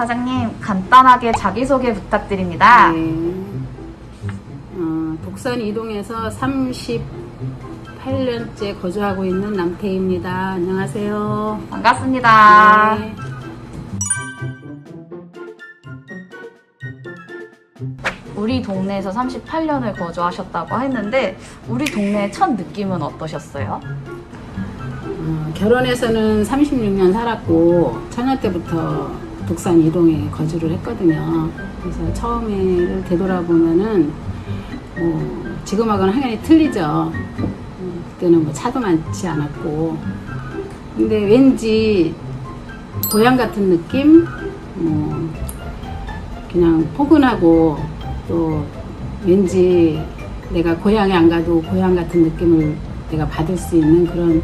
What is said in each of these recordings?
사장님, 간단하게 자기소개 부탁드립니다. 네. 어, 독산 이동에서 38년째 거주하고 있는 남태입니다. 안녕하세요. 반갑습니다. 네. 우리 동네에서 38년을 거주하셨다고 했는데 우리 동네의 첫 느낌은 어떠셨어요? 어, 결혼해서는 36년 살았고 처녀 때부터 독산 이동에 거주를 했거든요. 그래서 처음에를 되돌아보면은 뭐 지금하고는 확연히 틀리죠. 어, 그때는 뭐 차도 많지 않았고 근데 왠지 고향 같은 느낌, 뭐 그냥 포근하고 또 왠지 내가 고향에 안 가도 고향 같은 느낌을 내가 받을 수 있는 그런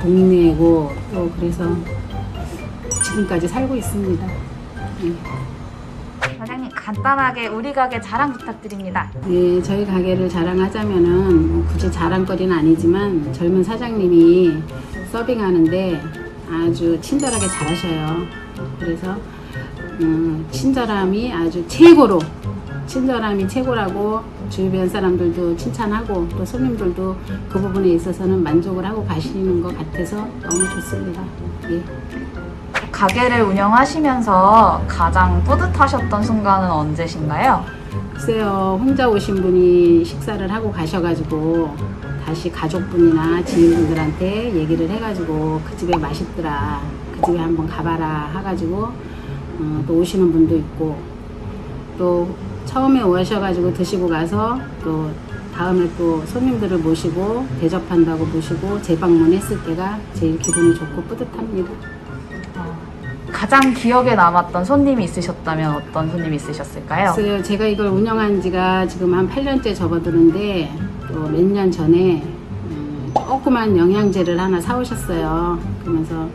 동네고 또 그래서 지금까지 살고 있습니다. 네. 사장님, 간단하게 우리 가게 자랑 부탁드립니다. 네, 저희 가게를 자랑하자면은 뭐 굳이 자랑거리는 아니지만 젊은 사장님이 서빙하는데 아주 친절하게 잘하셔요. 그래서 음, 친절함이 아주 최고로 친절함이 최고라고 주변 사람들도 칭찬하고 또 손님들도 그 부분에 있어서는 만족을 하고 가시는 것 같아서 너무 좋습니다. 예. 가게를 운영하시면서 가장 뿌듯하셨던 순간은 언제신가요? 글쎄요, 혼자 오신 분이 식사를 하고 가셔가지고 다시 가족분이나 지인분들한테 얘기를 해가지고 그 집에 맛있더라, 그 집에 한번 가봐라 해가지고 어, 또 오시는 분도 있고 또 처음에 오셔가지고 드시고 가서 또 다음에 또 손님들을 모시고 대접한다고 모시고 재방문했을 때가 제일 기분이 좋고 뿌듯합니다. 가장 기억에 남았던 손님이 있으셨다면 어떤 손님이 있으셨을까요? 제가 이걸 운영한 지가 지금 한 8년째 접어드는데 또 몇 년 전에 음, 조그만 영양제를 하나 사오셨어요. 그러면서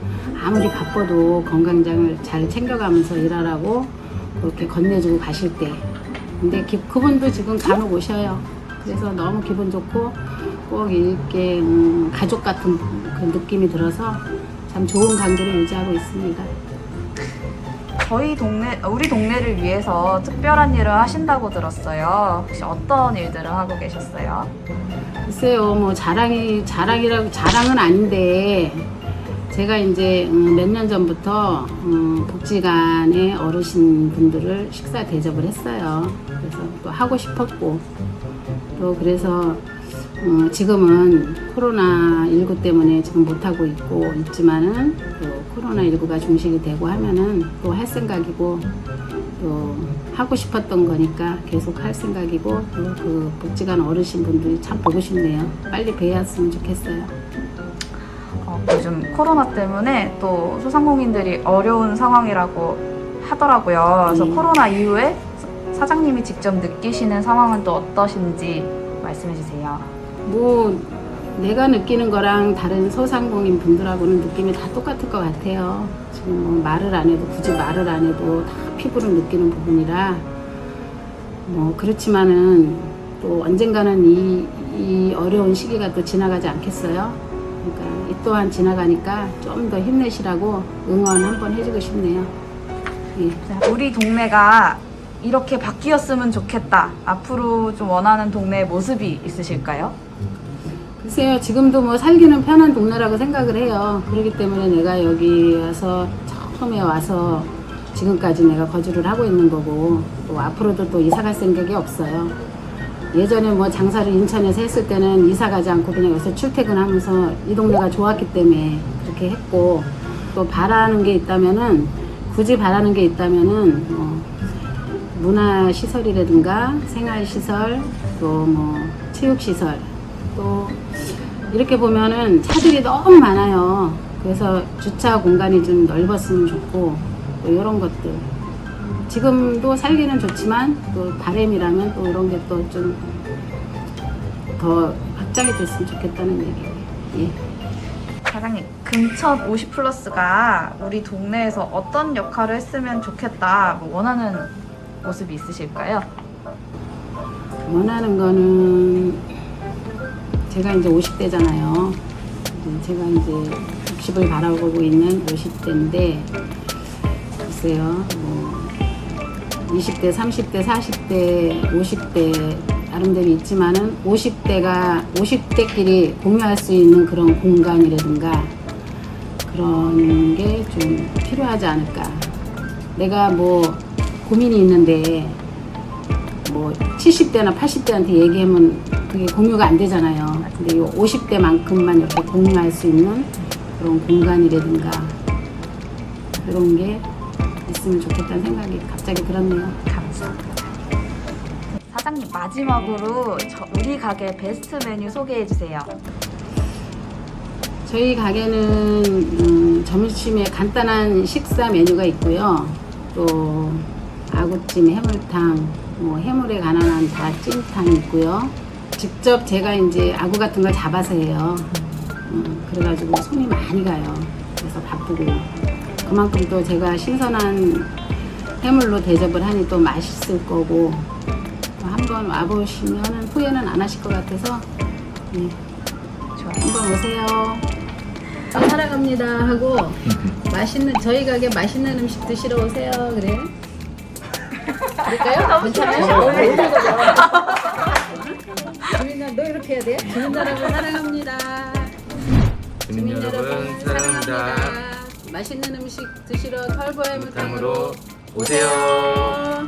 아무리 바빠도 건강장을 잘 챙겨가면서 일하라고 그렇게 건네주고 가실 때. 근데 기- 그분도 지금 간혹 오셔요. 그래서 너무 기분 좋고 꼭 이렇게 음, 가족 같은 그 느낌이 들어서 참 좋은 관계를 유지하고 있습니다. 저희 동네, 우리 동네를 위해서 특별한 일을 하신다고 들었어요. 혹시 어떤 일들을 하고 계셨어요? 글쎄요, 뭐 자랑이 자랑이라고 자랑은 아닌데 제가 이제 음, 몇년 전부터 음, 복지관의 어르신 분들을 식사 대접을 했어요. 그래서 또 하고 싶었고 또 그래서 어, 지금은 코로나 19 때문에 지금 못 하고 있고 있지만은 또 코로나 19가 중식이 되고 하면은 또 할 생각이고 또 하고 싶었던 거니까 계속 할 생각이고 또 그 복지관 어르신 분들이 참 보고 싶네요. 빨리 뵈었으면 좋겠어요. 어, 요즘 코로나 때문에 또 소상공인들이 어려운 상황이라고 하더라고요. 그래서 음. 코로나 이후에 사장님이 직접 느끼시는 상황은 또 어떠신지 말씀해 주세요. 뭐 내가 느끼는 거랑 다른 소상공인 분들하고는 느낌이 다 똑같을 것 같아요. 지금 뭐 말을 안 해도 굳이 말을 안 해도 다 피부로 느끼는 부분이라 뭐 그렇지만은 또 언젠가는 이, 이 어려운 시기가 또 지나가지 않겠어요. 그러니까 이 또한 지나가니까 좀 더 힘내시라고 응원 한번 해주고 싶네요. 예. 자, 우리 동네가 이렇게 바뀌었으면 좋겠다. 앞으로 좀 원하는 동네의 모습이 있으실까요? 글쎄요, 지금도 뭐 살기는 편한 동네라고 생각을 해요. 그렇기 때문에 내가 여기 와서 처음에 와서 지금까지 내가 거주를 하고 있는 거고, 또 앞으로도 또 이사 갈 생각이 없어요. 예전에 뭐 장사를 인천에서 했을 때는 이사 가지 않고 그냥 여기서 출퇴근하면서 이 동네가 좋았기 때문에 그렇게 했고, 또 바라는 게 있다면은, 굳이 바라는 게 있다면은, 뭐, 문화 시설이라든가 생활 시설, 또 뭐, 체육 시설, 또 이렇게 보면은 차들이 너무 많아요. 그래서 주차 공간이 좀 넓었으면 좋고 또 이런 것들. 지금도 살기는 좋지만 또 바램이라면 또 이런 게 또 좀 더 확장이 됐으면 좋겠다는 얘기예요. 예. 사장님, 금천 50 플러스가 우리 동네에서 어떤 역할을 했으면 좋겠다. 뭐 원하는 모습이 있으실까요? 원하는 거는 제가 이제 50대잖아요. 제가 이제 60을 바라보고 있는 50대인데 있어요. 뭐 20대, 30대, 40대, 50대 나름대로 있지만은 50대가 50대끼리 공유할 수 있는 그런 공간이라든가 그런 게 좀 필요하지 않을까. 내가 뭐 고민이 있는데 뭐 70대나 80대한테 얘기하면 그게 공유가 안 되잖아요. 근데 이 50대만큼만 이렇게 공유할 수 있는 그런 공간이라든가 그런 게 있으면 좋겠다는 생각이 갑자기 들었네요. 감사합니다. 사장님 마지막으로 저 우리 가게 베스트 메뉴 소개해 주세요. 저희 가게는 음, 점심에 간단한 식사 메뉴가 있고요. 또 아구찜, 해물탕, 뭐 해물에 관한 한 다찜탕이 있고요. 직접 제가 이제 아구 같은 걸 잡아서 해요. 음, 그래가지고 손이 많이 가요. 그래서 바쁘고 그만큼 또 제가 신선한 해물로 대접을 하니 또 맛있을 거고 또 한번 와보시면 후회는 안 하실 것 같아서 네. 한번 오세요. 아, 사랑합니다 하고 맛있는 저희 가게 맛있는 음식 드시러 오세요. 그래. 그럴까요? 괜찮아요? 주민 여러분 너 이렇게 해야 돼? 주민 여러분 사랑합니다. 주민 여러분 사랑합니다. 맛있는 음식 드시러 털보의 무탕으로 오세요.